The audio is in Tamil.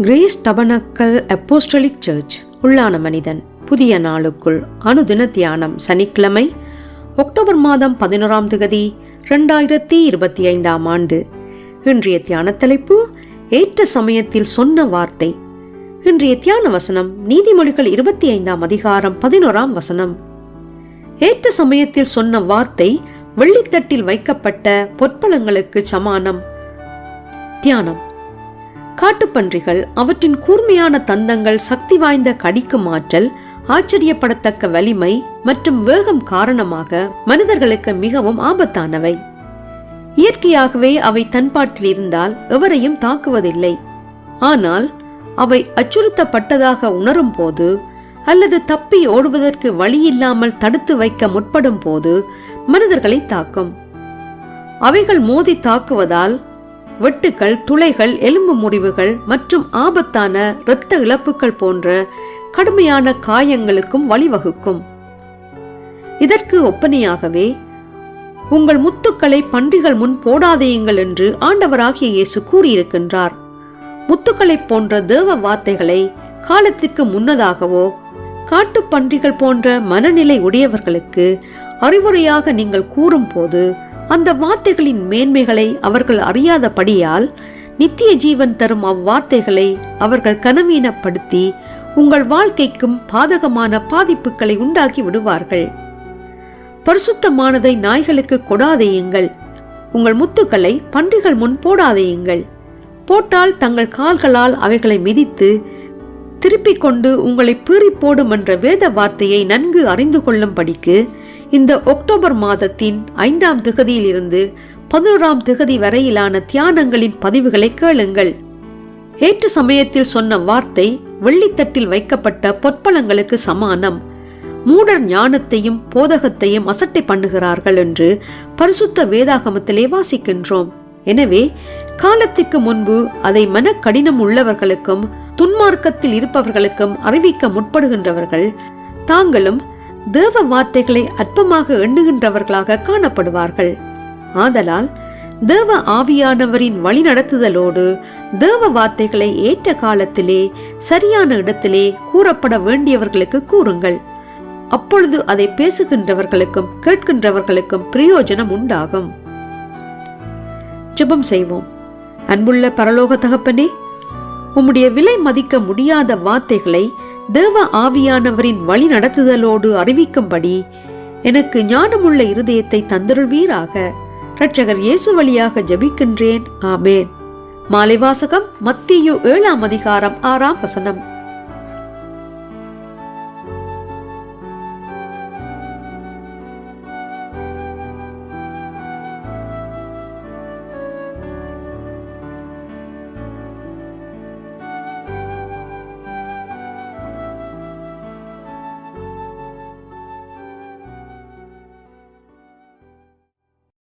Grace tabernacle apostolic search. உள்ளான மனிதன். புதிய நாளுக்குள் அனுதின தியானம் சனிக்கிழமை அக்டோபர் மாதம் பதினோராம் திகதி ரெண்டாயிரத்தி இருபத்தி ஐந்தாம் ஆண்டு. இன்றைய தியான தலைப்பு ஏற்ற சமயத்தில் சொன்ன வார்த்தை. இன்றைய தியான வசனம் நீதிமொழிகள் இருபத்தி ஐந்தாம் அதிகாரம் பதினோராம் வசனம். ஏற்ற சமயத்தில் சொன்ன வார்த்தை வெள்ளித்தட்டில் வைக்கப்பட்ட பொற்பலங்களுக்கு சமானம். தியானம். காட்டுப்பன்றிகள் அவற்றின் கூர்மையான தந்தங்கள் சக்தி வாய்ந்த கடிக்கும் ஆற்றல் ஆச்சரியப்படத்தக்க வலிமை மற்றும் வேகம் காரணமாக மனிதர்களுக்கு மிகவும் ஆபத்தானவை. இயற்கையாகவே அவை தன்பாட்டில் இருந்தால் எவரையும் தாக்குவதில்லை. ஆனால் அவை அச்சுறுத்தப்பட்டதாக உணரும் போது அல்லது தப்பி ஓடுவதற்கு வழியில்லாமல் தடுத்து வைக்க முற்படும் போது மனிதர்களை தாக்கும். அவைகள் மோதி தாக்குவதால் வெட்டுக்கள் துளைகள் எலும்பு முறிவுகள் மற்றும் ஆபத்தான இரத்த இழப்புகள் போன்ற கடுமையான காயங்களுக்கும் வழிவகுக்கும். இதற்கு ஒப்பனையாகவே உங்கள் முத்துக்களை பன்றிகள் முன் போடாதேயுங்கள் என்று ஆண்டவராகிய இயேசு கூறியிருக்கின்றார். முத்துக்களைப் போன்ற தேவ வார்த்தைகளை காலத்திற்கு முன்னதாகவோ காட்டு பன்றிகள் போன்ற மனநிலை உடையவர்களுக்கு அறிவுரையாக நீங்கள் கூறும்போது அந்த வார்த்தைகளின் மேன்மைகளை அவர்கள் அறியாதபடியால் நித்திய ஜீவன் தரும் அவ்வார்த்தைகளை அவர்கள் கனவீனப்படுத்தி உங்கள் வாழ்க்கைக்கும் பாதகமான பாதிப்புகளை உண்டாக்கி விடுவார்கள். பரிசுத்தமானதை நாய்களுக்கு கொடாதேயுங்கள் உங்கள் முத்துக்களை பன்றிகள் முன் போடாதேயுங்கள் போட்டால் தங்கள் கால்களால் அவைகளை மிதித்து திருப்பிக் கொண்டு உங்களை பீறி போடும் என்ற வேத வார்த்தையை நன்கு அறிந்து கொள்ளும்படிக்கு இந்த அக்டோபர் மாதத்தின் ஐந்தாம் திகதியிலிருந்து பதினோராம் திகதி வரையிலான தியானங்களின் பதிவுகளை கேளுங்கள். ஏற்று சமயத்தில் சொன்ன வார்த்தை வெள்ளித்தட்டில் வைக்கப்பட்ட பொற்பளங்களுக்கு சமானம். மூடர் ஞானத்தையும் போதகத்தையும் அசட்டை பண்ணுகிறார்கள் என்று பரிசுத்த வேதாகமத்திலே வாசிக்கின்றோம். எனவே காலத்துக்கு முன்பு அதை மனக்கடினம் உள்ளவர்களுக்கும் துன்மார்க்கத்தில் இருப்பவர்களுக்கும் அறிவிக்க முற்படுகின்றவர்கள் தாங்களும் தேவ வார்த்தைகளை அற்பமாக எண்ணுகின்றவர்களாக காணப்படுவார்கள். ஆதலால் தேவ ஆவியானவரின் வழிநடத்துதலோடு தேவ வார்த்தைகளை ஏற்ற காலத்திலே சரியான இடத்திலே கூறப்பட வேண்டியவர்களுக்கு கூறுங்கள். அப்பொழுது அதை பேசுகின்றவர்களுக்கும் கேட்கின்றவர்களுக்கும் பிரயோஜனம் உண்டாகும். ஜெபம் செய்வோம். அன்புள்ள பரலோக தகப்பனே உம்முடைய விலை மதிக்க முடியாத வார்த்தைகளை தேவ ஆவியானவரின் வழி நடத்துதலோடு அறிவிக்கும்படி எனக்கு ஞானமுள்ள இருதயத்தை தந்தருள்வீராக. இரட்சகர் இயேசு வழியாக ஜபிக்கின்றேன். ஆமேன். மாலை வாசகம் மத்தியு ஏழாம் அதிகாரம் ஆறாம் வசனம்.